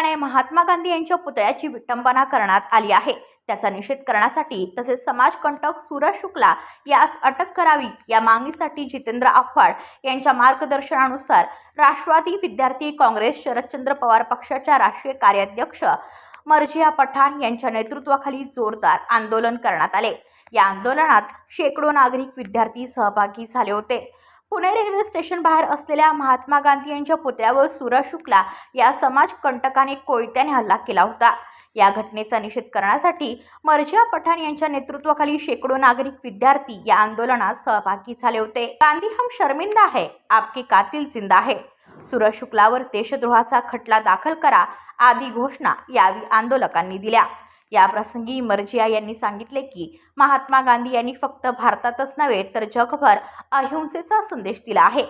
समाजकंटकाने महात्मा गांधी यांच्या पुतळ्याची विटंबना करण्यात आली आहे. त्याचा निषेध करण्यासाठी तसेच समाजकंटक सूरज शुक्ला यास अटक करावी या मागणीसाठी जितेंद्र आव्हाड यांच्या मार्गदर्शनानुसार राष्ट्रवादी विद्यार्थी काँग्रेस शरदचंद्र पवार पक्षाच्या राष्ट्रीय कार्याध्यक्ष मर्जिया पठाण यांच्या नेतृत्वाखाली जोरदार आंदोलन करण्यात आले. या आंदोलनात शेकडो नागरिक विद्यार्थी सहभागी झाले होते. पुणे रेल्वे स्टेशन बाहेर असलेल्या महात्मा गांधी यांच्या पुतळ्यावर सूरज शुक्ला या समाज कंटकाने कोयत्याने हल्ला केला होता. या घटनेचा निषेध करण्यासाठी मर्जिया पठाण यांच्या नेतृत्वाखाली शेकडो नागरिक विद्यार्थी या आंदोलनात सहभागी झाले होते. गांधी हम शर्मिंदा है आपके कातील जिंदा है. सुरज शुक्लावर देशद्रोहाचा खटला दाखल करा आदी घोषणा यावेळी आंदोलकांनी दिल्या. याप्रसंगी मर्जिया यांनी सांगितले की महात्मा गांधी यांनी फक्त भारतातच नव्हे तर जगभर अहिंसेचा संदेश दिला आहे.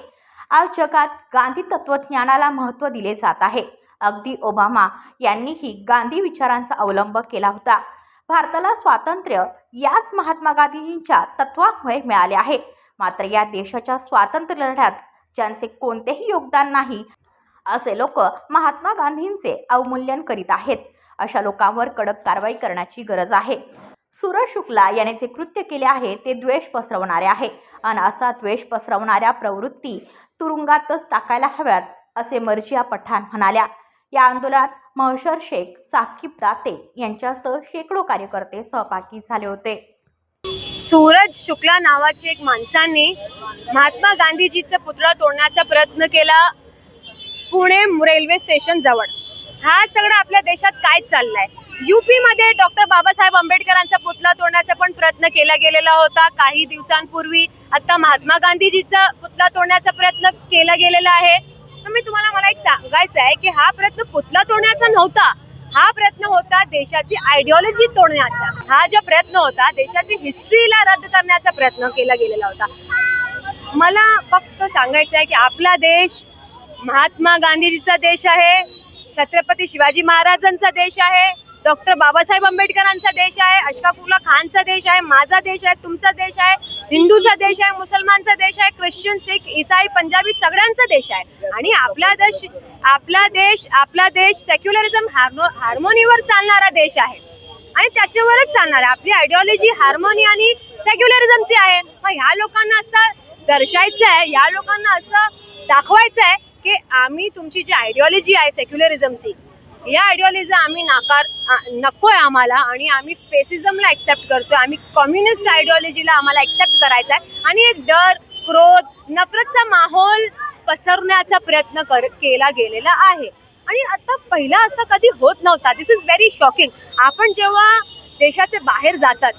आज जगात गांधी तत्वज्ञानाला महत्त्व दिले जात आहे. अगदी ओबामा यांनीही गांधी विचारांचा अवलंब केला होता. भारताला स्वातंत्र्य याच महात्मा गांधींच्या तत्वामुळे मिळाले आहे. मात्र या देशाच्या स्वातंत्र्य लढ्यात ज्यांचे कोणतेही योगदान नाही असे लोक महात्मा गांधींचे अवमूल्यन करीत आहेत. अशा लोकांवर कडक कारवाई करण्याची गरज आहे. सूरज शुक्ला याने जे कृत्य केले आहे ते द्वेष पसरवणारे आहे. आणि असा द्वेष पसरवणाऱ्या प्रवृत्ती तुरुंगातच टाकायला हव्यात असे मर्जिया पठाण म्हणाल्या. या आंदोलनात महशर शेख साकीब दाते यांच्यासह शेकडो कार्यकर्ते सहभागी झाले होते. सूरज शुक्ला नावाचे एक माणसाने महात्मा गांधीजीचा पुतळा तोडण्याचा प्रयत्न केला पुणे रेल्वे स्टेशन जवळ. हा सगळं आपल्या देशात काय चाललंय. युपीमध्ये डॉक्टर बाबासाहेब आंबेडकरांचा पुतळा तोडण्याचा पण प्रयत्न केला गेलेला होता. काही दिवसांपूर्वी आता महात्मा गांधीजीचा पुतळा तोडण्याचा प्रयत्न केला गेलेला आहे. तर मी तुम्हाला मला एक सांगायचं आहे की हा प्रयत्न पुतला तोडण्याचा नव्हता. हा प्रयत्न होता देशाची आयडिओलॉजी तोडण्याचा. हा जो प्रयत्न होता देशाची हिस्ट्रीला रद्द करण्याचा प्रयत्न केला गेलेला होता. मला फक्त सांगायचं आहे की आपला देश महात्मा गांधीजीचा देश आहे. छत्रपती शिवाजी महाराजांचा देश आहे डॉक्टर बाबासाहेब आंबेडकरांचा देश आहे अशफाकुल्ला खानचा देश आहे माझा देश आहे तुमचा देश आहे हिंदूचा देश आहे मुसलमानचा देश आहे ख्रिश्चन सिख इसाई पंजाबी सगळ्यांचा देश आहे. आणि आपला देश आपला देश आपला देश सेक्युलरिझम हार्मो हार्मोनीवर चालणारा देश आहे. आणि त्याच्यावरच चालणार आहे. आपली आयडिओलॉजी हार्मोनी आणि सेक्युलरिझमची आहे. मग ह्या लोकांना असं दर्शायचं आहे या लोकांना असं दाखवायचं आहे की आम्ही तुमची जी आयडिओलॉजी आहे सेक्युलरिझमची या आयडिओलॉजी आम्ही नाकार नको नकोय आम्हाला आणि आम्ही फेसिझमला ॲक्सेप्ट करतोय. आम्ही कम्युनिस्ट आयडिओलॉजीला आम्हाला ॲक्सेप्ट करायचा आहे आणि एक डर क्रोध नफरतचा माहोल पसरण्याचा प्रयत्न कर केला गेलेला आहे. आणि आता पहिला असं कधी होत नव्हता. दिस इज व्हेरी शॉकिंग आपण जेव्हा देशाचे बाहेर जातात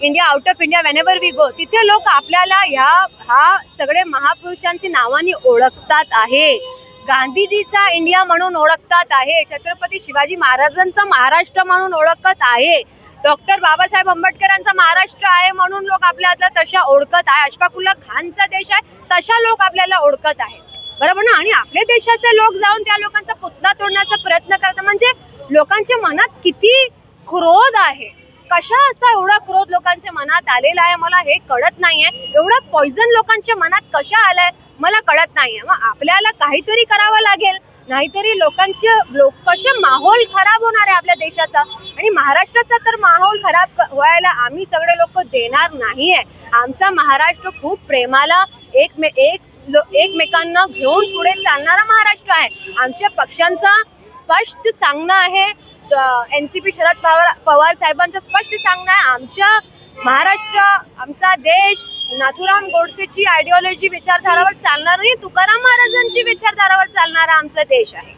India out of India whenever we go तिथे लोक आपल्याला ह्या हा सगळे महापुरुषांची नावाने ओळखतात आहे. गांधीजीचा इंडिया म्हणून ओळखतात आहे. छत्रपती शिवाजी महाराजांचा महाराष्ट्र म्हणून ओळखत आहे. डॉक्टर बाबासाहेब आंबेडकरांचा महाराष्ट्र आहे म्हणून लोक आपल्याला तशा ओळखत आहे. अशफाकुल्ला खानचा देश आहे तशा लोक आपल्याला ओळखत आहे बरोबर ना? आणि आपल्या देशाचे लोक जाऊन त्या लोकांचा पुतळा तोडण्याचा प्रयत्न करतात. म्हणजे लोकांच्या मनात किती क्रोध आहे. कशा असा एवढा क्रोध लोकांच्या मनात आलेला आहे? मला हे कळत नाहीये. एवढा पॉइझन लोकांच्या मनात कशा आलाय? मला कळत नाहीये. मग आपल्याला काहीतरी करावं लागेल. नाहीतरी लोकांचे लोक कसे माहोल खराब होणार आहे आपल्या देशाचा? आणि महाराष्ट्राचा तर माहोल खराब क- व्हायला आम्ही सगळे लोक देणार नाही आहे आमचा महाराष्ट्र खूप प्रेमाला एक मे एक लो- एकमेकांना घेऊन पुढे चालणारा महाराष्ट्र आहे. आमच्या पक्षांचा स्पष्ट सांगणं आहे N C P Sharad Pawar Pawar साहेबांचं स्पष्ट सांगणं आहे. आमच्या महाराष्ट्र आमचा देश नाथुराम गोडसेची आयडिओलॉजी विचारधारावर चालणार नाही तुकाराम महाराजांची विचारधारावर चालणारा आमचा देश आहे.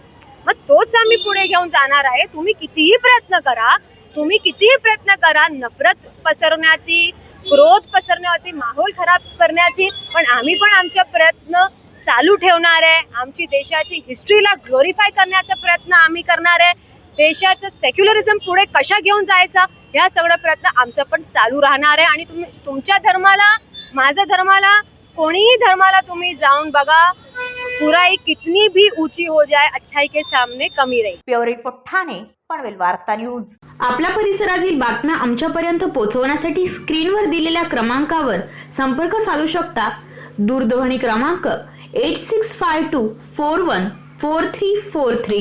मग तोच आम्ही पुढे घेऊन जाणार आहे. तुम्ही कितीही प्रयत्न करा तुम्ही कितीही प्रयत्न करा नफरत पसरवण्याची क्रोध पसरण्याची माहोल खराब करण्याची पण आम्ही पण आमचा प्रयत्न चालू ठेवणार आहे. आमची देशाची हिस्ट्रीला ग्लोरीफाय करण्याचा प्रयत्न आम्ही करणार आहे. देशाचं सेक्युलरिझम पुढे कशा घेऊन जायचा ह्या सगळं प्रयत्न आमचा पण चालू राहणार आहे. आणि तुम्ही तुमच्या धर्माला माझ्या धर्माला कोणीही धर्माला तुम्ही जाऊन बघा बुराई कितनी भी ऊंची हो जाए अच्छाई के सामने कमी रही. प्युअर रिपोर्ट ठाणे पनवेल वार्ता न्यूज. आपल्या परिसरातील बातम्या आमच्यापर्यंत पोहोचवण्यासाठी स्क्रीनवर दिलेल्या क्रमांकावर संपर्क साधू शकता. दूरध्वनी क्रमांक eight six five two four one four three four three